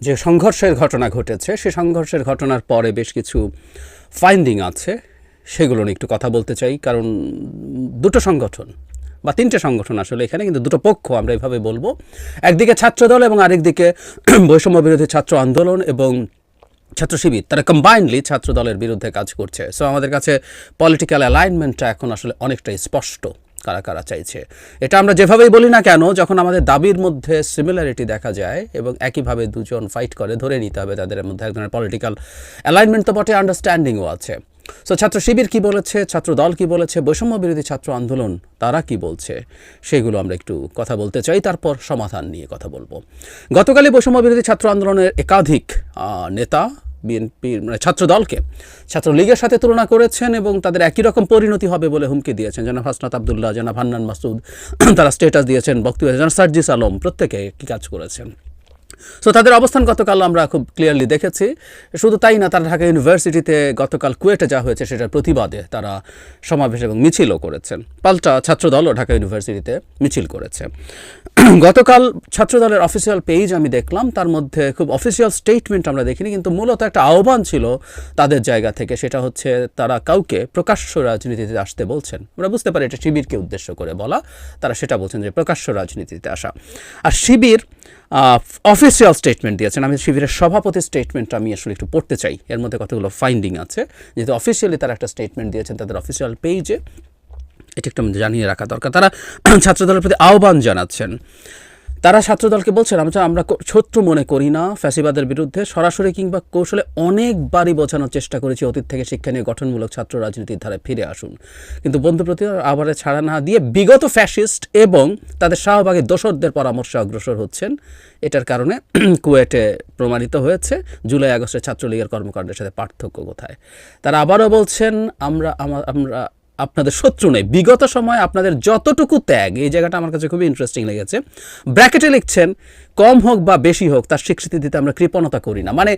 যে সংঘর্ষের ঘটনা ঘটেছে, সে সংঘর্ষের ঘটনার পরে বেশ কিছু ফাইন্ডিং আছে। সেগুলো নিয়ে একটু কথা বলতে চাই, কারণ দুটো সংগঠন, বা তিনটে সংগঠন আসলে এখানে, কিন্তু দুটো পক্ষ আমরা এভাবে বলব। একদিকে ছাত্রদল এবং আরেকদিকে বৈষম্য বিরোধী ছাত্র আন্দোলন এবং ছাত্র শিবির, তারা কম্বাইন্ডলি ছাত্র দলের বিরুদ্ধে কাজ করছে। সো আমাদের কাছে পলিটিক্যাল অ্যালাইনমেন্টটা এখন আসলে অনেকটাই স্পষ্ট। কারা কারা চাইছে। এটা আমরা যেভাবেই বলি না কেন, যখন আমাদের দাবির মধ্যে সিমিলারিটি দেখা যায় এবং একইভাবে দুজন ফাইট করে, ধরে নিতে হবে তাদের মধ্যে এক ধরনের পলিটিক্যাল অ্যালাইনমেন্ট তো বটে আন্ডারস্ট্যান্ডিংও আছে। সো ছাত্র শিবির কি বলেছে? ছাত্র দল কি বলেছে? বৈষম্য বিরোধী ছাত্র আন্দোলন তারা কি বলছে? সেগুলো আমরা একটু কথা বলতে চাই, তারপর সমাধান নিয়ে কথা বলব। গতকালই বৈষম্য বিরোধী ছাত্র আন্দোলনের একাধিক নেতা বিএনপির মানে ছাত্র দলকে ছাত্রলীগের সাথে তুলনা করেছেন এবং তাদের একই রকম পরিণতি হবে বলে হুমকি দিয়েছেন। যেন হাসনাত আবদুল্লাহ যেন ভান্নান মাসুদ, তারা স্টেটাস দিয়েছেন। বক্তব্য যেন সার্জিস আলম। প্রত্যেকে কি কাজ করেছেন। সো তাদের অবস্থান গতকাল আমরা খুব ক্লিয়ারলি দেখেছি। শুধু তাই না, তারা ঢাকা ইউনিভার্সিটিতে গতকাল কুয়েটে যা হয়েছে, সেটার প্রতিবাদে তারা সমাবেশ এবং মিছিলও করেছেন পাল্টা ছাত্রদলও ঢাকা ইউনিভার্সিটিতে মিছিল করেছে। গতকাল ছাত্রদলের অফিসিয়াল পেজ আমি দেখলাম, তার মধ্যে খুব অফিসিয়াল স্টেটমেন্ট আমরা দেখিনি, কিন্তু মূলত একটা আহ্বান ছিল তাদের জায়গা থেকে, সেটা হচ্ছে তারা কাউকে প্রকাশ্য রাজনীতিতে আসতে বলছেন। আমরা বুঝতে পারি এটা শিবিরকে উদ্দেশ্য করে বলা, তারা সেটা বলছেন যে প্রকাশ্য রাজনীতিতে আসা। আর শিবির অফিসিয়াল স্টেটমেন্ট দিয়েছেন। আমি শিবিরের সভাপতি স্টেটমেন্টটা আমি আসলে একটু পড়তে চাই। এর মধ্যে কতগুলো ফাইন্ডিং আছে। যেহেতু অফিসিয়ালি তারা একটা স্টেটমেন্ট দিয়েছেন তাদের অফিসিয়াল পেজে এটি একটু জানিয়ে রাখা দরকার। তারা ছাত্রদলের প্রতি আহ্বান জানাচ্ছেন। তারা ছাত্রদলকে বলছেন, আমরা আমরা শত্রু মনে করি না, ফ্যাসিবাদের বিরুদ্ধে সরাসরি কিংবা কৌশলে অনেকবারই বোঝানোর চেষ্টা করেছি, অতীত থেকে শিক্ষা নিয়ে গঠনমূলক ছাত্র রাজনীতির ধারায় ফিরে আসুন। কিন্তু বন্ধু প্রতি আবার ছাড়া না দিয়ে বিগত ফ্যাসিস্ট এবং তাদের শাহবাগের দোসরদের পরামর্শে অগ্রসর হচ্ছেন। এটার কারণে কুয়েটে প্রমাণিত হয়েছে, জুলাই আগস্টে ছাত্রলীগের কর্মকাণ্ডের সাথে পার্থক্য কোথায়? তারা আবারও বলছেন, আমরা আমা- আমরা আপনাদের শত্রু নেই। বিগত সময় আপনাদের যতটুকু ত্যাগ, এই জায়গাটা আমার কাছে খুবই ইন্টারেস্টিং লেগেছে। ব্র্যাকেটে লিখছেন, কম হোক বা বেশি হোক, তার স্বীকৃতি দিতে আমরা কৃপণতা করি না। মানে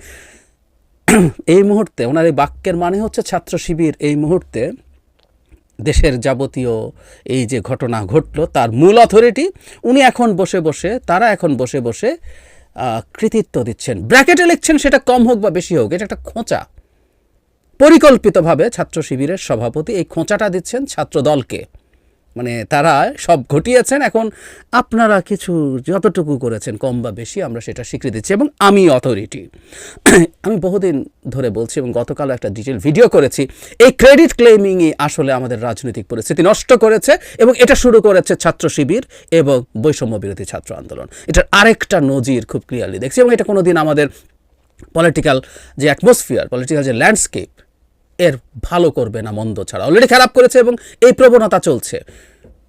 এই মুহূর্তে ওনার এই বাক্যের মানে হচ্ছে ছাত্র শিবির, এই মুহূর্তে দেশের যাবতীয় এই যে ঘটনা ঘটলো, তার মূল অথরিটি উনি এখন বসে বসে, তারা এখন বসে বসে কৃতিত্ব দিচ্ছেন। ব্র্যাকেটে লিখছেন, সেটা কম হোক বা বেশি হোক, এটা একটা খোঁচা। পরিকল্পিতভাবে ছাত্র শিবিরের সভাপতি এই খোঁচাটা দিচ্ছেন ছাত্র দলকে। মানে তারা সব ঘটিয়েছেন, এখন আপনারা কিছু যতটুকু করেছেন, কম বা বেশি আমরা সেটা স্বীকৃতি দিচ্ছি এবং আমি অথরিটি আমি বহুদিন ধরে বলছি এবং গতকাল একটা ডিটেল ভিডিও করেছি, এই ক্রেডিট ক্লেমিংই আসলে আমাদের রাজনৈতিক পরিস্থিতি নষ্ট করেছে এবং এটা শুরু করেছে ছাত্র শিবির এবং বৈষম্য বিরোধী ছাত্র আন্দোলন। এটার আরেকটা নজির খুব ক্লিয়ারলি দেখছি এবং এটা কোনোদিন আমাদের পলিটিক্যাল যে অ্যাটমসফিয়ার পলিটিক্যাল যে ল্যান্ডস্কেপ এর ভালো করবে না, মন্দ ছাড়া। অলরেডি খারাপ করেছে এবং এই প্রবণতা চলছে।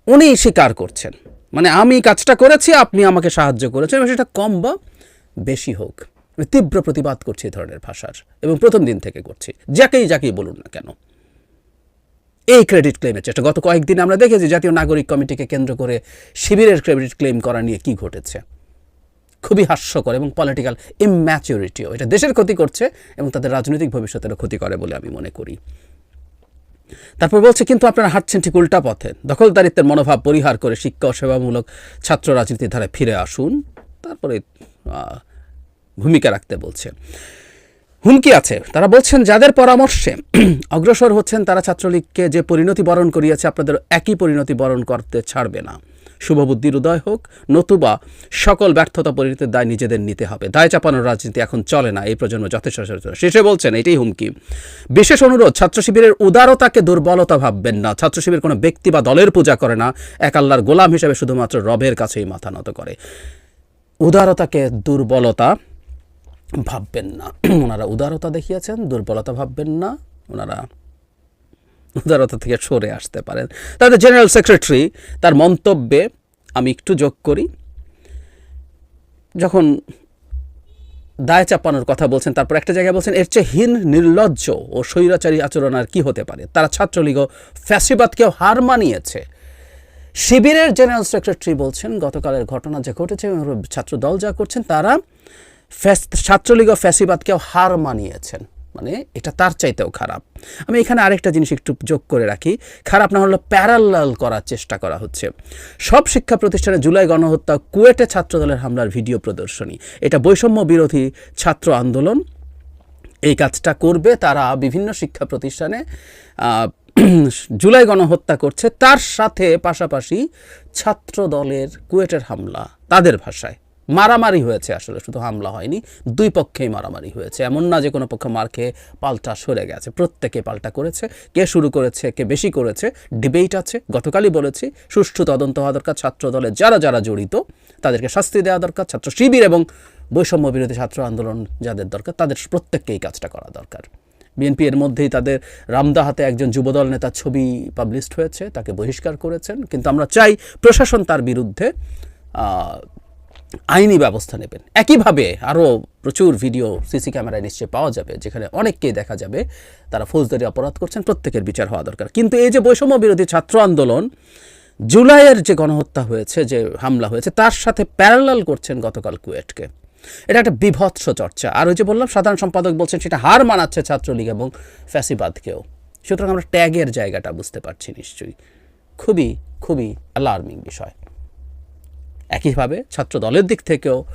উনি স্বীকার করছেন। মানে আমি কাজটা করেছি, আপনি আমাকে সাহায্য করেছেন, এবং সেটা কম বা বেশি হোক। আমি তীব্র প্রতিবাদ করছি এই ধরনের ভাষার, এবং প্রথম দিন থেকে করছি। যাকেই যাকেই বলুন না কেন। এই ক্রেডিট ক্লেমের চেষ্টা। গত কয়েকদিন আমরা দেখেছি জাতীয় নাগরিক কমিটিকে কেন্দ্র করে শিবিরের ক্রেডিট ক্লেম করা নিয়ে কি ঘটেছে। খুবই হাস্যকর এবং পলিটিক্যাল ইম্যাচুরিটিও এটা দেশের ক্ষতি করছে এবং তাদের রাজনৈতিক ভবিষ্যতেরও ক্ষতি করে বলে আমি মনে করি। তারপর বলছে, কিন্তু আপনারা হাঁটছেন ঠিক উল্টা পথে। দখলদারিত্বের মনোভাব পরিহার করে শিক্ষা ও সেবামূলক ছাত্র রাজনীতির ধারায় ফিরে আসুন। তারপরে ভূমিকা রাখতে বলছে। হুমকি আছে। তারা বলছেন, যাদের পরামর্শে অগ্রসর হচ্ছেন, তারা ছাত্রলীগকে যে পরিণতি বরণ করিয়েছে, আপনাদের একই পরিণতি বরণ করতে ছাড়বে না। শুভবুদ্ধির উদয় হোক, নতুবা সকল ব্যর্থতা পরিণতির দায় নিজেদের নিতে হবে। দায় চাপানোর রাজনীতি এখন চলে না, এই প্রজন্ম যথেষ্ট। শেষে বলছেন, এটাই হুমকি। বিশেষ অনুরোধ, ছাত্র শিবিরের উদারতাকে দুর্বলতা ভাববেন না। ছাত্র শিবির কোনো ব্যক্তি বা দলের পূজা করে না, এক আল্লাহর গোলাম হিসেবে শুধুমাত্র রবের কাছেই মাথা নত করে। উদারতাকে দুর্বলতা ভাববেন না। ওনারা উদারতা দেখিয়েছেন, দুর্বলতা ভাববেন না, ওনারা উদারতা থেকে সরে আসতে পারেন। তাদের জেনারেল সেক্রেটারি তার মন্তব্যে আমি একটু যোগ করি। যখন দায় চাপানোর কথা বলছেন, তারপর একটা জায়গায় বলছেন, এর চেয়ে হীন, নির্লজ্জ ও স্বৈরাচারী আচরণ আর কী হতে পারে? তারা ছাত্রলীগ ফ্যাসিবাদকেও হার মানিয়েছে। শিবিরের জেনারেল সেক্রেটারি বলছেন, গতকালের ঘটনা যে ঘটেছে ছাত্র দল যা করছেন, তারা ফ্যাস- ছাত্রলীগ ফ্যাসিবাদকেও হার মানিয়েছেন। মানে এটা তার চাইতেও খারাপ। আমি এখানে আরেকটা জিনিস একটু যোগ করে রাখি। খারাপ না হলে প্যারালাল করার চেষ্টা করা হচ্ছে। সব শিক্ষা প্রতিষ্ঠানে জুলাই গণহত্যা, কুয়েটে ছাত্রদলের হামলার ভিডিও প্রদর্শনী। এটা বৈষম্য বিরোধী ছাত্র আন্দোলন। এই কাজটা করবে তারা বিভিন্ন শিক্ষা প্রতিষ্ঠানে জুলাই গণহত্যা করছে। তার সাথে পাশাপাশি ছাত্র দলের কুয়েটের হামলা, তাদের ভাষায়। মারামারি হয়েছে আসলে, শুধু হামলা হয়নি, দুই পক্ষেই মারামারি হয়েছে। এমন না যে কোনো পক্ষ মার খেয়ে পাল্টা সরে গেছে, প্রত্যেকে পাল্টা করেছে। কে শুরু করেছে, কে বেশি করেছে, ডিবেট আছে, গতকালই বলেছি, সুষ্ঠু তদন্ত হওয়া দরকার ছাত্র দলের যারা যারা জড়িত, তাদেরকে শাস্তি দেওয়া দরকার, ছাত্র শিবির এবং বৈষম্য বিরোধী ছাত্র আন্দোলন যাদের দরকার, তাদের প্রত্যেককে এই কাজটা করা দরকার। বিএনপি এর মধ্যেই তাদের রামদাহাতে একজন যুবদল নেতার ছবি পাবলিশড হয়েছে, তাকে বহিষ্কার করেছেন। কিন্তু আমরা চাই প্রশাসন তার বিরুদ্ধে আইনি ব্যবস্থা নেবেন। একইভাবে আরও প্রচুর ভিডিও, সিসি ক্যামেরায় নিশ্চয়ই পাওয়া যাবে, যেখানে অনেককেই দেখা যাবে তারা ফৌজদারি অপরাধ করছেন, প্রত্যেকের বিচার হওয়া দরকার। কিন্তু এই যে বৈষম্য বিরোধী ছাত্র আন্দোলন, জুলাইয়ের যে গণহত্যা হয়েছে, যে হামলা হয়েছে, তার সাথে প্যারালাল করছেন গতকাল কুয়েটকে। এটা একটা বিভৎস চর্চা। আর ওই যে বললাম, সাধারণ সম্পাদক বলছেন সেটা হার মানাচ্ছে ছাত্রলীগ এবং ফ্যাসিবাদকেও। সুতরাং আমরা ট্যাগের জায়গাটা বুঝতে পারছি নিশ্চয়ই। খুবই খুবই অ্যালার্মিং বিষয়। একইভাবে ছাত্র দলের দিক থেকেও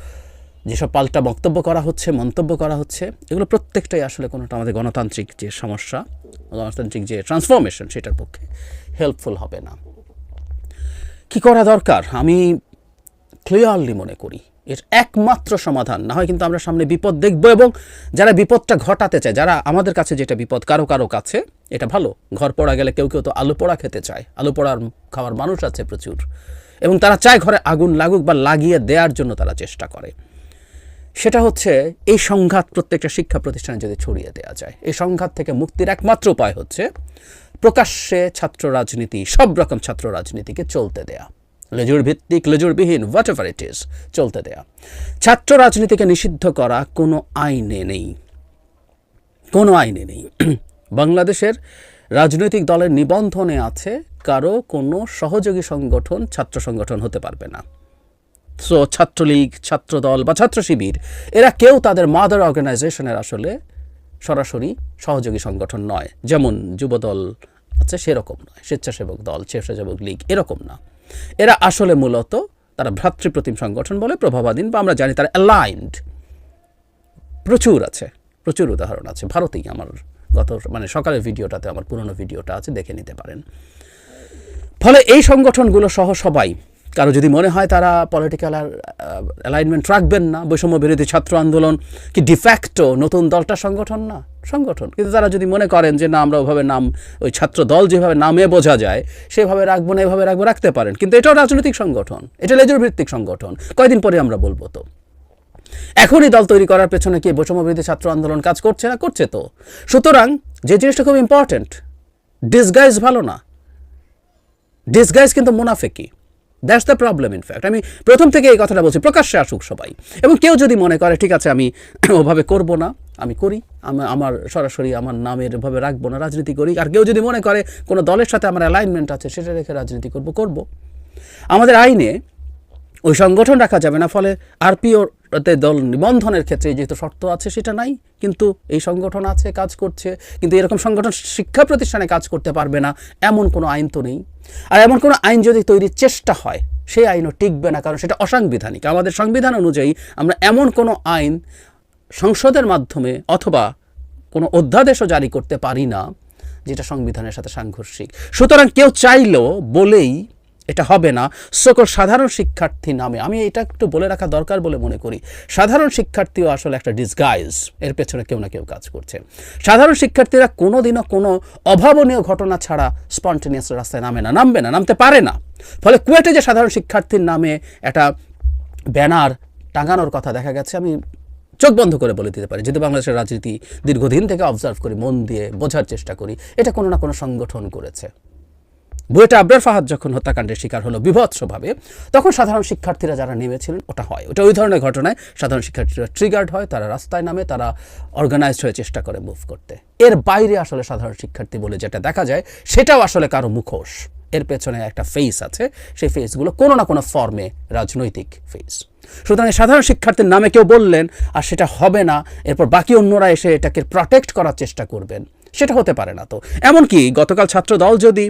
যেসব পাল্টা বক্তব্য করা হচ্ছে, মন্তব্য করা হচ্ছে, এগুলো প্রত্যেকটাই আসলে কোনোটা আমাদের গণতান্ত্রিক যে সমস্যা, গণতান্ত্রিক যে ট্রান্সফরমেশন সেটার পক্ষে হেল্পফুল হবে না। কি করা দরকার? আমি ক্লিয়ারলি মনে করি, এর একমাত্র সমাধান, না হয় কিন্তু আমরা সামনে বিপদ দেখব এবং যারা বিপদটা ঘটাতে চায়, যারা আমাদের কাছে যেটা বিপদ, কারও কারও কাছে, এটা ভালো। ঘর পড়া গেলে কেউ কেউ তো আলু পোড়া খেতে চায়। আলু পোড়ার খাওয়ার মানুষ আছে প্রচুর। এবং তারা চায় ঘরে আগুন লাগুক বা লাগিয়ে দেওয়ার জন্য তারা চেষ্টা করে। সেটা হচ্ছে, এই সংঘাত প্রত্যেকটা শিক্ষা প্রতিষ্ঠানে যদি ছড়িয়ে দেওয়া যায়, এই সংঘাত থেকে মুক্তির একমাত্র উপায় হচ্ছে প্রকাশ্যে ছাত্র রাজনীতি, সব রকম ছাত্র রাজনীতিকে চলতে দেয়া। লেজুর ভিত্তিক লেজুরবিহীন হোয়াট এভার ইট ইজ চলতে দেয়া। ছাত্র রাজনীতিকে নিষিদ্ধ করা কোনো আইনে নেই। কোনো আইনে নেই। বাংলাদেশের রাজনৈতিক দলের নিবন্ধনে আছে, কারও কোনো সহযোগী সংগঠন, ছাত্র সংগঠন হতে পারবে না। সো ছাত্রলীগ, ছাত্রদল বা ছাত্র শিবির, এরা কেউ তাদের মাদার অর্গানাইজেশনের আসলে সরাসরি সহযোগী সংগঠন নয়। যেমন যুবদল আছে, সেরকম নয়। স্বেচ্ছাসেবক দল, স্বেচ্ছাসেবক লীগ, এরকম না। এরা আসলে মূলত তারা ভ্রাতৃপ্রতিম সংগঠন বলে প্রভাবাধীন বা আমরা জানি তারা অ্যালাইন্ড প্রচুর আছে, প্রচুর উদাহরণ আছে। ভারতেই আমার গত মানে সকালের ভিডিওটাতে, আমার পুরনো ভিডিওটা আছে, দেখে নিতে পারেন। ফলে এই সংগঠনগুলো সহ সবাই, কারও যদি মনে হয় তারা পলিটিক্যাল আর অ্যালাইনমেন্ট রাখবেন না, বৈষম্য বিরোধী ছাত্র আন্দোলন কি ডিফ্যাক্টো নতুন দলটা সংগঠন? না, সংগঠন। কিন্তু তারা যদি মনে করেন যে না, আমরা ওভাবে নাম, ওই ছাত্র দল যেভাবে নামে বোঝা যায়, সেভাবে রাখব না, এভাবে রাখব, রাখতে পারেন। কিন্তু এটাও রাজনৈতিক সংগঠন, এটা লেজুর ভিত্তিক সংগঠন। কয়দিন পরে আমরা বলব তো? এখনই দল তৈরি করার পেছনে কি বৈষম্য বিরোধী ছাত্র আন্দোলন কাজ করছে না করছে তো? সুতরাং যে জিনিসটা খুব ইম্পর্ট্যান্ট ডিসগাইজ ভালো না। ডিসগাইজ কিন্তু মুনাফেকি that's the problem in fact আমি প্রথম থেকে এই কথাটা বলছি, প্রকাশ্যে আসুক সবাই। এবং কেউ যদি মনে করে, ঠিক আছে, আমি ওভাবে করব না, আমি করি আমার সরাসরি আমার নামের ভাবে রাখব না, রাজনীতি করি। আর কেউ যদি মনে করে, কোনো দলের সাথে আমার অ্যালাইনমেন্ট আছে, সেটা রেখে রাজনীতি করব করব। আমাদের আইনে ওই সংগঠন রাখা যাবে না, ফলে আরপিওতে দল নিবন্ধনের ক্ষেত্রে যেহেতু শর্ত আছে, সেটা নাই। কিন্তু এই সংগঠন আছে, কাজ করছে। কিন্তু এরকম সংগঠন শিক্ষা প্রতিষ্ঠানে কাজ করতে পারবে না, এমন কোনো আইন তো নেই। আর এমন কোনো আইন যদি তৈরির চেষ্টা হয়, সেই আইনও টিকবে না, কারণ সেটা অসাংবিধানিক। আমাদের সংবিধান অনুযায়ী আমরা এমন কোনো আইন সংসদের মাধ্যমে অথবা কোনো অধ্যাদেশও জারি করতে পারি না, যেটা সংবিধানের সাথে সাংঘর্ষিক। সুতরাং কেউ চাইলেও বলেই এটা হবে না। সকল সাধারণ শিক্ষার্থী নামে। আমি এটা একটু বলে রাখা দরকার বলে মনে করি। সাধারণ শিক্ষার্থীও আসলে একটা ডিসগাইজ এর পেছনে কেউ না কেউ কাজ করছে। সাধারণ শিক্ষার্থীরা কোনোদিনও কোনো অভাবনীয় ঘটনা ছাড়া স্পন্টেনিয়াস রাস্তায় নামে না। নামবে না, নামতে পারে না। ফলে কুয়েটে যে সাধারণ শিক্ষার্থীর নামে একটা ব্যানার টাঙানোর কথা দেখা গেছে, আমি চোখ বন্ধ করে বলে দিতে পারি। যদি বাংলাদেশের রাজনীতি দীর্ঘদিন থেকে অবজার্ভ করি, মন দিয়ে বোঝার চেষ্টা করি, এটা কোনো না কোনো সংগঠন করেছে। বুয়েটে আবরার ফাহাদ যখন হত্যাকাণ্ডের শিকার হলো বিভৎসভাবে, তখন সাধারণ শিক্ষার্থীরা যারা নেমেছিলেন, ওটা হয়। ওটা ওই ধরনের ঘটনায় সাধারণ শিক্ষার্থীরা ট্রিগার্ড হয়, তারা রাস্তায় নামে, তারা অর্গানাইজড হয়ে চেষ্টা করে মুভ করতে। এর বাইরে আসলে সাধারণ শিক্ষার্থী বলে যেটা দেখা যায়, সেটাও আসলে কারও মুখোশ। এর পেছনে একটা ফেস আছে, সেই ফেসগুলো কোনো না কোনো ফর্মে রাজনৈতিক ফেস সুতরাং সাধারণ শিক্ষার্থীর নামে কেউ বললেন, আর সেটা হবে না। এরপর বাকি অন্যরা এসে এটাকে প্রটেক্ট করার চেষ্টা করবেন। সেটা হতে পারে না তো। এমনকি গতকাল ছাত্র দল যদি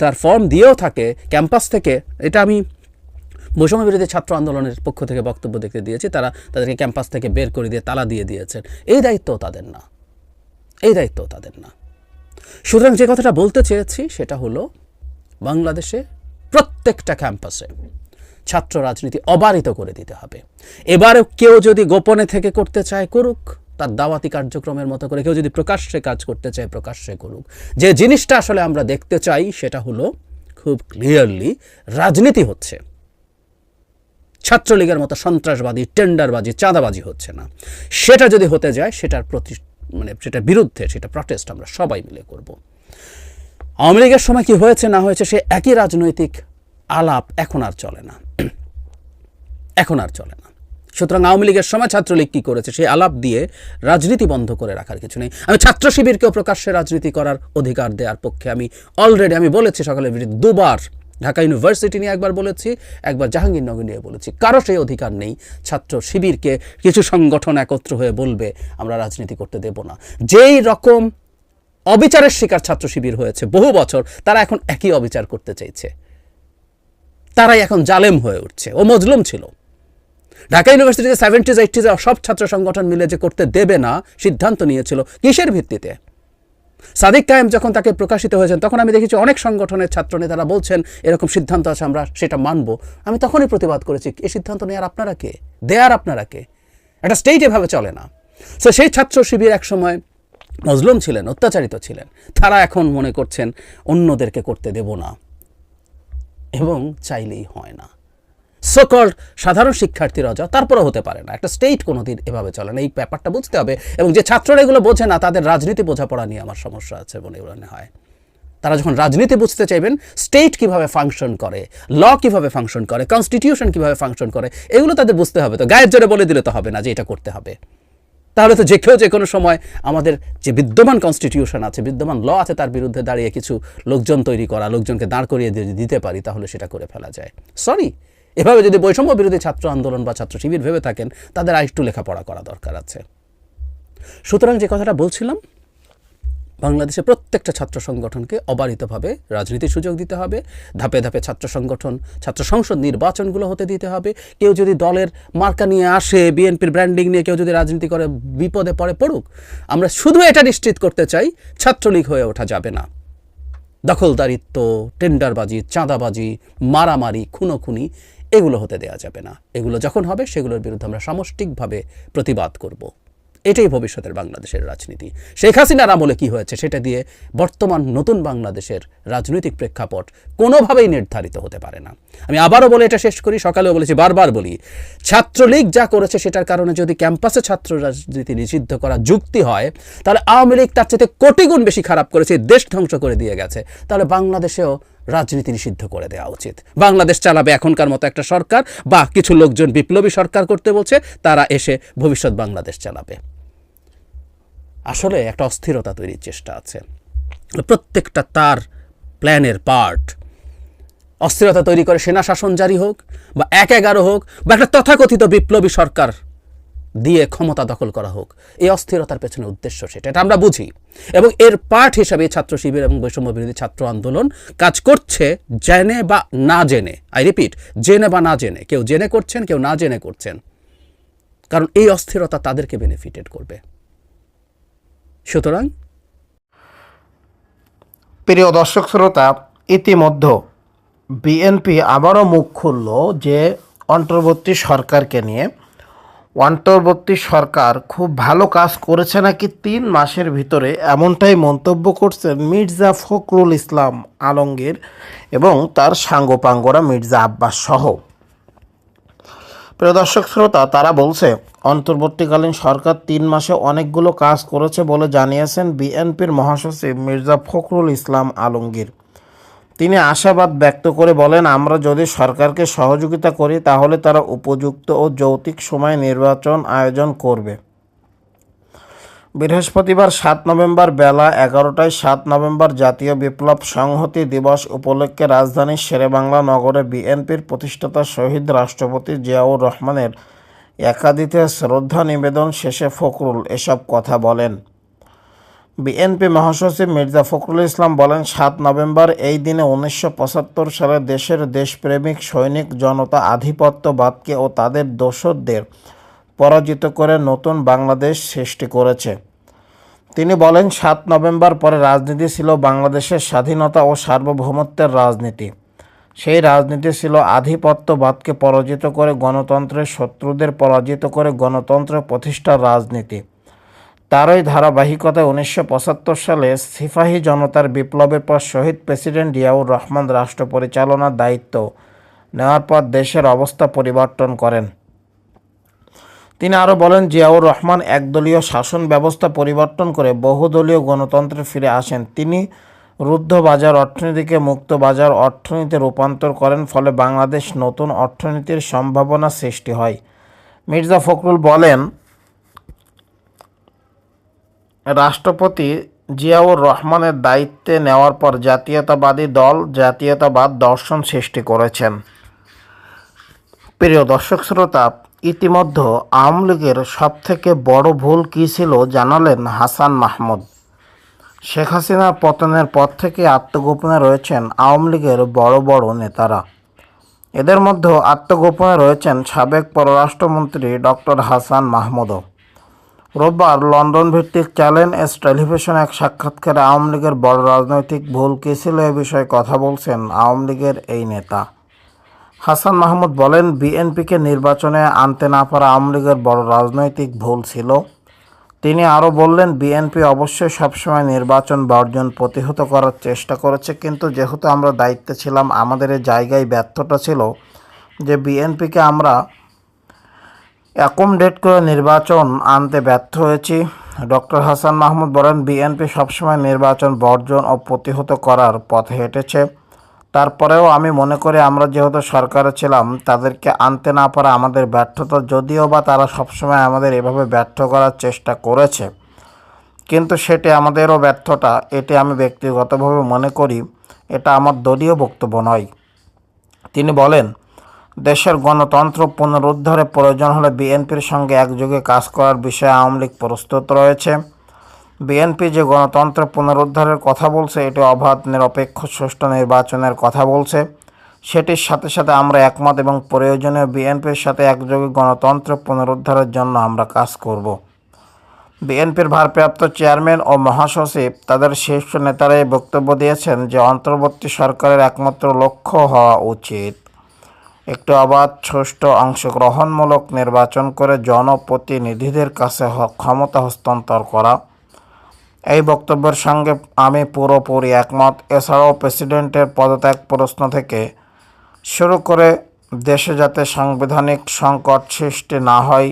তার ফর্ম দিয়েও থাকে ক্যাম্পাস থেকে, এটা আমি বৈষম্য বিরোধী ছাত্র আন্দোলনের পক্ষ থেকে বক্তব্য দেখতে দিয়েছি, তারা তাদেরকে ক্যাম্পাস থেকে বের করে দিয়ে তালা দিয়ে দিয়েছেন। এই দায়িত্ব তাদের না। এই দায়িত্ব তাদের না। সুতরাং যে কথাটা বলতে চেয়েছি সেটা হলো, বাংলাদেশে প্রত্যেকটা ক্যাম্পাসে ছাত্র রাজনীতি অবারিত করে দিতে হবে। এবারে কেউ যদি গোপনে থেকে করতে চায় করুক তার দাওয়াতি কার্যক্রমের মতো করে কেউ যদি প্রকাশ্যে কাজ করতে চায়, প্রকাশ্যে করুক। যে জিনিসটা আসলে আমরা দেখতে চাই, সেটা হলো খুব ক্লিয়ারলি রাজনীতি হচ্ছে। ছাত্রলীগের মতো সন্ত্রাসবাদী, টেন্ডারবাজি, চাঁদাবাজি হচ্ছে না। সেটা যদি হতে যায়, সেটার প্রতি মানে সেটার বিরুদ্ধে সেটা প্রটেস্ট আমরা সবাই মিলে করব। আওয়ামী লীগের সময় কি হয়েছে, না হয়েছে, সে একই রাজনৈতিক আলাপ এখন আর চলে না। এখন আর চলে না। সুতরাং আওয়ামী লীগের সময় ছাত্রলীগ কী করেছে? সেই আলাপ দিয়ে রাজনীতি বন্ধ করে রাখার কিছু নেই। আমি ছাত্র শিবিরকেও প্রকাশ্যে রাজনীতি করার অধিকার দেওয়ার পক্ষে আমি অলরেডি আমি বলেছি ভিডিও দুবার ঢাকা ইউনিভার্সিটি নিয়ে একবার বলেছি, একবার জাহাঙ্গীরনগর নিয়ে বলেছি। কারও সেই অধিকার নেই। ছাত্র শিবিরকে কিছু সংগঠন একত্র হয়ে বলবে, আমরা রাজনীতি করতে দেব না। যেই রকম অবিচারের শিকার ছাত্র শিবির হয়েছে বহু বছর, তারা এখন একই অবিচার করতে চাইছে। তারাই এখন জালেম হয়ে উঠছে। ও মজলুম ছিল। ঢাকা ইউনিভার্সিটিতে সেভেন্টিজ এইটিজে সব ছাত্র সংগঠন মিলে যে করতে দেবে না, সিদ্ধান্ত নিয়েছিল। কিসের ভিত্তিতে? সাদিক কায়েম যখন তাকে প্রকাশিত হয়েছেন, তখন আমি দেখেছি অনেক সংগঠনের ছাত্র নেতারা বলছেন, এরকম সিদ্ধান্ত আছে, আমরা সেটা মানব। আমি তখনই প্রতিবাদ করেছি এই সিদ্ধান্ত নেওয়ার আপনারা কে? দেয়ার আপনারা কে? একটা স্টেট এভাবে চলে না। সো সেই ছাত্র শিবির একসময় মজলুম ছিলেন, অত্যাচারিত ছিলেন। তারা এখন মনে করছেন, অন্যদেরকে করতে দেব না। এবং চাইলেই হয় না। সকল্ড সাধারণ শিক্ষার্থীরা যা তারপরে হতে পারে না। একটা স্টেট কোনোদিন এভাবে চলে না। এই ব্যাপারটা বুঝতে হবে। এবং যে ছাত্ররা এগুলো বোঝে না, তাদের রাজনীতি বোঝাপড়া নিয়ে আমার সমস্যা আছে বলে মনে হয়। তারা যখন রাজনীতি বুঝতে চাইবেন স্টেট কীভাবে ফাংশন করে ল কীভাবে ফাংশন করে কনস্টিটিউশন কীভাবে ফাংশন করে, এগুলো তাদের বুঝতে হবে তো। গায়ের জোরে বলে দিলে তো হবে না যে এটা করতে হবে। তাহলে তো যে কেউ যে কোনো সময় আমাদের যে বিদ্যমান কনস্টিটিউশন আছে, বিদ্যমান ল আছে, তার বিরুদ্ধে দাঁড়িয়ে কিছু লোকজন তৈরি করা, লোকজনকে দাঁড় করিয়ে দিতে পারি, তাহলে সেটা করে ফেলা যায়। সরি এভাবে যদি বৈষম্য বিরোধী ছাত্র আন্দোলন বা ছাত্র শিবির ভেবে থাকেন, তাদের আরেকটু লেখাপড়া করা দরকার আছে। সুতরাং যে কথাটা বলছিলাম, বাংলাদেশে প্রত্যেকটা ছাত্র সংগঠনকে অবারিতভাবে রাজনীতির সুযোগ দিতে হবে, ধাপে ধাপে ছাত্র সংগঠন, ছাত্র সংসদ নির্বাচনগুলো হতে দিতে হবে। কেউ যদি দলের মার্কা নিয়ে আসে, বিএনপির ব্র্যান্ডিং নিয়ে কেউ যদি রাজনীতি করে, বিপদে পড়ে পড়ুক, আমরা শুধু এটা নিশ্চিত করতে চাই, ছাত্রলীগ হয়ে ওঠা যাবে না। দখলদারিত্ব, টেন্ডারবাজি, চাঁদাবাজি, মারামারি, খুনোখুনি, এগুলো হতে দেওয়া যাবে না। এগুলো যখন হবে, সেগুলোর বিরুদ্ধে আমরা সামষ্টিকভাবে প্রতিবাদ করব। এটাই ভবিষ্যতের বাংলাদেশের রাজনীতি। শেখ হাসিনার আমলে কি হয়েছে সেটা দিয়ে বর্তমান নতুন বাংলাদেশের রাজনৈতিক প্রেক্ষাপট কোনোভাবেই নির্ধারিত হতে পারে না। আমি আবারও বলে এটা শেষ করি, সকালেও বলেছি, বারবার বলি, ছাত্রলীগ যা করেছে সেটার কারণে যদি ক্যাম্পাসে ছাত্র রাজনীতি নিষিদ্ধ করা যুক্তি হয়, তাহলে আওয়ামী লীগ তার চেয়ে কোটি গুণ বেশি খারাপ করেছে দেশ ধ্বংস করে দিয়ে গেছে। তাহলে বাংলাদেশেও রাজনীতি নিষিদ্ধ করে দেওয়া উচিত। বাংলাদেশ চালাবে এখনকার মতো একটা সরকার, বা কিছু লোকজন বিপ্লবী সরকার করতে বলছে, তারা এসে ভবিষ্যৎ বাংলাদেশ চালাবে। আসলে একটা অস্থিরতা তৈরির চেষ্টা আছে। প্রত্যেকটা তার প্ল্যানের পার্ট। অস্থিরতা তৈরি করে সেনা শাসন জারি হোক বা এক এগারো হোক বা একটা তথাকথিত বিপ্লবী সরকার দিয়ে ক্ষমতা দখল করা হোক, এই অস্থিরতার পেছনে উদ্দেশ্য সেটা, এটা আমরা বুঝি। এবং এর পার্ট হিসাবে ছাত্র শিবির এবং বৈষম্য বিরোধী ছাত্র আন্দোলন কাজ করছে জেনে বা না জেনে। আই রিপিট, জেনে বা না জেনে। কেউ জেনে করছেন, কেউ না জেনে করছেন। কারণ এই অস্থিরতা তাদেরকে বেনিফিটেড করবে। সুতরাং প্রিয় দর্শক শ্রোতা, ইতিমধ্যে বিএনপি আবারও মুখ খুলল যে অন্তর্বর্তী সরকারকে নিয়ে। অন্তর্বর্তী সরকার খুব ভালো কাজ করেছে নাকি তিন মাসের ভিতরে এমনটাই মন্তব্য করছেন মির্জা ফখরুল ইসলাম আলমগীর এবং তার সাঙ্গপাঙ্গরা মির্জা আব্বাস সহ। প্রিয় দর্শক শ্রোতা, তারা বলছে, অন্তর্বর্তীকালীন সরকার তিন মাসে অনেকগুলো কাজ করেছে বলে জানিয়েছেন বিএনপির মহাসচিব মির্জা ফখরুল ইসলাম আলমগীর। তিনি আশাবাদ ব্যক্ত করে বলেন, আমরা যদি সরকারকে সহযোগিতা করি, তাহলে তারা উপযুক্ত ও যৌতিক সময় নির্বাচন আয়োজন করবে। বৃহস্পতিবার সাত নভেম্বর বেলা এগারোটায় সাত নভেম্বর জাতীয় বিপ্লব সংহতি দিবস উপলক্ষে রাজধানীর শেরেবাংলা নগরে বিএনপির প্রতিষ্ঠাতা শহীদ রাষ্ট্রপতি জিয়াউর রহমানের একাদিতে শ্রদ্ধা নিবেদন শেষে ফখরুল এসব কথা বলেন। বিএনপি মহাসচিব মির্জা ফখরুল ইসলাম বলেন, সাত নভেম্বর এই দিনে উনিশশো পঁচাত্তর সালে দেশের দেশপ্রেমিক সৈনিক জনতা আধিপত্যবাদকে ও তাদের দোসরদের পরাজিত করে নতুন বাংলাদেশ সৃষ্টি করেছে। তিনি বলেন, সাত নভেম্বর পরে রাজনীতি ছিল বাংলাদেশের স্বাধীনতা ও সার্বভৌমত্বের রাজনীতি। সেই রাজনীতি ছিল আধিপত্যবাদকে পরাজিত করে গণতন্ত্রের শত্রুদের পরাজিত করে গণতন্ত্র প্রতিষ্ঠার রাজনীতি। তারই ধারাবাহিকতায় উনিশশো পঁচাত্তর সালে সিপাহী জনতার বিপ্লবের পর শহীদ প্রেসিডেন্ট জিয়াউর রহমান রাষ্ট্র পরিচালনার দায়িত্ব নেওয়ার পর দেশের অবস্থা পরিবর্তন করেন। তিনি আরও বলেন, জিয়াউর রহমান একদলীয় শাসন ব্যবস্থা পরিবর্তন করে বহুদলীয় গণতন্ত্রে ফিরে আসেন। তিনি রুদ্ধ বাজার অর্থনীতিকে মুক্ত বাজার অর্থনীতিতে রূপান্তর করেন, ফলে বাংলাদেশ নতুন অর্থনীতির সম্ভাবনা সৃষ্টি হয়। মির্জা ফখরুল বলেন, রাষ্ট্রপতি জিয়াউর রহমানের দায়িত্বে নেওয়ার পর জাতীয়তাবাদী দল জাতীয়তাবাদ দর্শন সৃষ্টি করেছেন। প্রিয় দর্শক, শ্রোতা ইতিমধ্যে আওয়ামী লীগের সবথেকে বড় ভুল কী ছিল জানালেন হাসান মাহমুদ। শেখ হাসিনার পতনের পর থেকে আত্মগোপনে রয়েছেন আওয়ামী লীগের বড় বড় নেতারা। এদের মধ্যে আত্মগোপনে রয়েছেন সাবেক পররাষ্ট্রমন্ত্রী ডক্টর হাসান মাহমুদও। রোববার লন্ডন ভিত্তিক চ্যানেল এস টেলিভিশন এক সাক্ষাৎকারে আওয়ামী লীগের বড় রাজনৈতিক ভুল কী ছিল এ বিষয়ে কথা বলছেন আওয়ামী লীগের এই নেতা। হাসান মাহমুদ বলেন, বিএনপিকে নির্বাচনে আনতে না পারা আওয়ামী লীগের বড় রাজনৈতিক ভুল ছিল। তিনি আরও বললেন, বিএনপি অবশ্যই সবসময় নির্বাচন বর্জন প্রতিহত করার চেষ্টা করেছে, কিন্তু যেহেতু আমরা দায়িত্বে ছিলাম, আমাদের এই জায়গায় ব্যর্থতা ছিল যে বিএনপিকে আমরা অ্যাকোমডেট করে নির্বাচন আনতে ব্যর্থ হয়েছি। ডক্টর হাসান মাহমুদ বলেন, বিএনপি সবসময় নির্বাচন বর্জন ও প্রতিহত করার পথে হেঁটেছে। তারপরেও আমি মনে করি আমরা যেহেতু সরকারে ছিলাম, তাদেরকে আনতে না পারা আমাদের ব্যর্থতা যদিও বা তারা সবসময় আমাদের এভাবে ব্যর্থ করার চেষ্টা করেছে। কিন্তু সেটি আমাদেরও ব্যর্থতা, এটি আমি ব্যক্তিগতভাবে মনে করি, এটা আমার দলীয় বক্তব্য নয়। তিনি বলেন, দেশের গণতন্ত্র পুনরুদ্ধারে প্রয়োজন হলে বিএনপির সঙ্গে একযোগে কাজ করার বিষয়ে আওয়ামী লীগ প্রস্তুত রয়েছে। বিএনপি যে গণতন্ত্র পুনরুদ্ধারের কথা বলছে, এটি অবাধ, নিরপেক্ষ, সুষ্ঠু নির্বাচনের কথা বলছে। সেটির সাথে সাথে আমরা একমত এবং প্রয়োজনীয় বিএনপির সাথে একযোগে গণতন্ত্র পুনরুদ্ধারের জন্য আমরা কাজ করব। বিএনপির ভারপ্রাপ্ত চেয়ারম্যান ও মহাসচিব তাদের শীর্ষ নেতারা এই বক্তব্য দিয়েছেন যে অন্তর্বর্তী সরকারের একমাত্র লক্ষ্য হওয়া উচিত একটি অবাধ, সুষ্ঠু, অংশগ্রহণমূলক নির্বাচন করে জনপ্রতিনিধিদের কাছে ক্ষমতা হস্তান্তর করা। এই বক্তব্যের সঙ্গে আমি পুরোপুরি একমত। এছাড়াও প্রেসিডেন্টের পদত্যাগ প্রশ্ন থেকে শুরু করে দেশে যাতে সাংবিধানিক সংকট সৃষ্টি না হয়,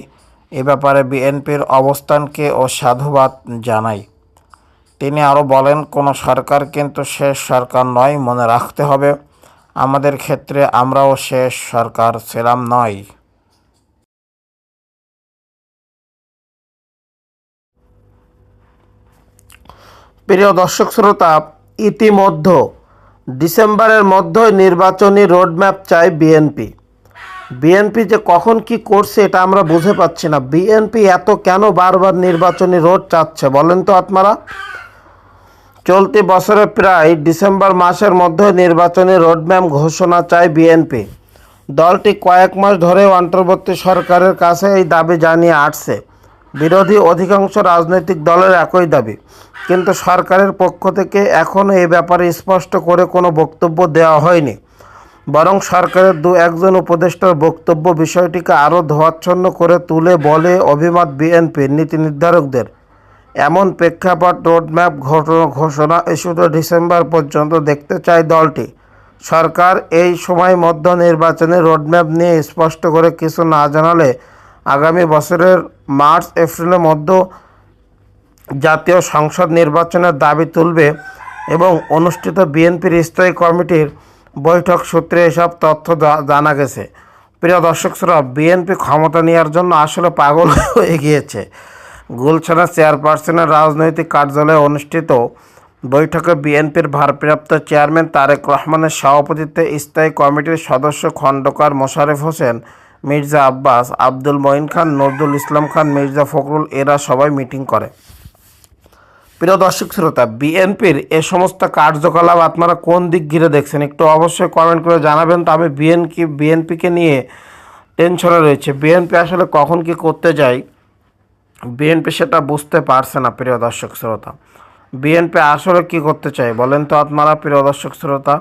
এ ব্যাপারে বিএনপির অবস্থানকে ও সাধুবাদ জানাই। তিনি আরও বলেন, কোনো সরকার কিন্তু শেষ সরকার নয়, মনে রাখতে হবে। আমাদের ক্ষেত্রে আমরাও শেষ সরকার ছিলাম, নয়। প্রিয় দর্শক শ্রোতা, ইতিমধ্যে ডিসেম্বরের মধ্যে নির্বাচনী রোডম্যাপ চায় বিএনপি বিএনপি যে কখন কি করছে এটা আমরা বুঝে পাচ্ছি না। বিএনপি এত কেন বারবার নির্বাচনী রোড চাচ্ছে বলেন তো আপনারা? চলতি বছরের প্রায় ডিসেম্বর মাসের মধ্যে নির্বাচনী রোডম্যাপ ঘোষণা চায় বিএনপি দলটি কয়েক মাস ধরে অন্তর্বর্তী সরকারের কাছে এই দাবি জানিয়ে আসছে। বিরোধী অধিকাংশ রাজনৈতিক দলের একই দাবি। কিন্তু সরকারের পক্ষ থেকে এখনও এ ব্যাপারে স্পষ্ট করে কোনো বক্তব্য দেওয়া হয়নি। বরং সরকারের দু একজন উপদেষ্টার বক্তব্য বিষয়টিকে আরও ধোয়াচ্ছন্ন করে তুলে বলে অভিমত বিএনপির নীতি নির্ধারকদের। এমন প্রেক্ষাপট রোডম্যাপ ঘটনা ঘোষণা ইস্যুতে ডিসেম্বর পর্যন্ত দেখতে চায় দলটি। সরকার এই সময় মধ্য নির্বাচনে রোডম্যাপ নিয়ে স্পষ্ট করে কিছু না জানালে আগামী বছরের মার্চ, এপ্রিলের মধ্যে জাতীয় সংসদ নির্বাচনের দাবি তুলবে এবং অনুষ্ঠিত বিএনপির স্থায়ী কমিটির বৈঠক সূত্রে এসব তথ্য জানা গেছে। প্রিয় দর্শক শ্রোতা, বিএনপি ক্ষমতা নেওয়ার জন্য আসলে পাগল হয়ে গিয়েছে। গুলশানের চেয়ারপারসনের রাজনৈতিক কার্যালয়ে অনুষ্ঠিত বৈঠকে বিএনপির ভারপ্রাপ্ত চেয়ারম্যান তারেক রহমানের সভাপতিত্বে স্থায়ী কমিটির সদস্য খন্দকার মোশারেফ হোসেন মির্জা আব্বাস, আব্দুল মঈন খান, নজরুল ইসলাম খান, মির্জা ফখরুল এরা সবাই মিটিং করে। প্রিয় দর্শক শ্রোতা, বিএনপির এ সমস্ত কার্যকলাপ আপনারা কোন দিক ঘিরে দেখছেন একটু অবশ্যই কমেন্ট করে জানাবেন। তবে বিএনপি বিএনপিকে নিয়ে টেনশনে রয়েছে। বিএনপি আসলে কখন কি করতে যায়, বিএনপি সেটা বুঝতে পারছে না প্রিয় দর্শক শ্রোতা। বিএনপি আসলে কি করতে চায় বলেন তো আপনারা প্রিয় দর্শক শ্রোতা?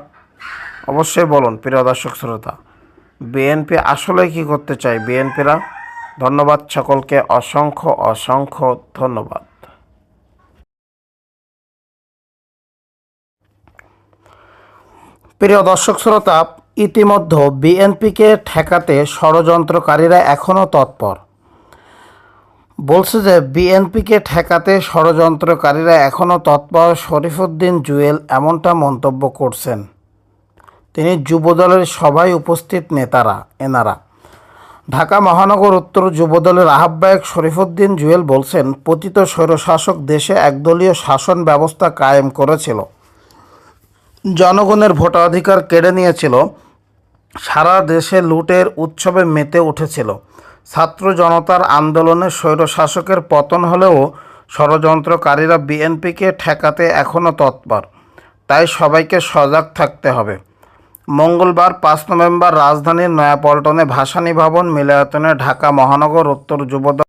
অবশ্যই বলুন প্রিয় দর্শক শ্রোতা। বিএনপি আসলে কি করতে চায়? বিএনপিরা, ধন্যবাদ সকলকে। অসংখ্য অসংখ্য ধন্যবাদ। প্রিয় দর্শক শ্রোতা, ইতিমধ্যে বিএনপিকে ঠেকাতে ষড়যন্ত্রকারীরা এখনও তৎপর। বলছে যে, বিএনপিকে ঠেকাতে ষড়যন্ত্রকারীরা এখনও তৎপর। শরীফুদ্দিন জুয়েল এমনটা মন্তব্য করছেন। তিনি যুবদলের সভায় উপস্থিত নেতারা, এনারা। ঢাকা মহানগর উত্তর যুবদলের আহ্বায়ক শরীফুদ্দিন জুয়েল বলছেন, পতিত স্বৈরশাসক দেশে একদলীয় শাসন ব্যবস্থা কায়েম করেছিল। জনগণের ভোটাধিকার কেড়ে নিয়েছিল। সারা দেশে লুটের উৎসবে মেতে উঠেছিল। ছাত্র জনতার আন্দোলনে স্বৈরশাসকের পতন হলেও ষড়যন্ত্রকারীরা বিএনপিকে ঠেকাতে এখনও তৎপর। তাই সবাইকে সজাগ থাকতে হবে। মঙ্গলবার পাঁচ নভেম্বর রাজধানীর নয়াপল্টনে ভাসানী ভবন মিলায়তনে ঢাকা মহানগর উত্তর যুবদল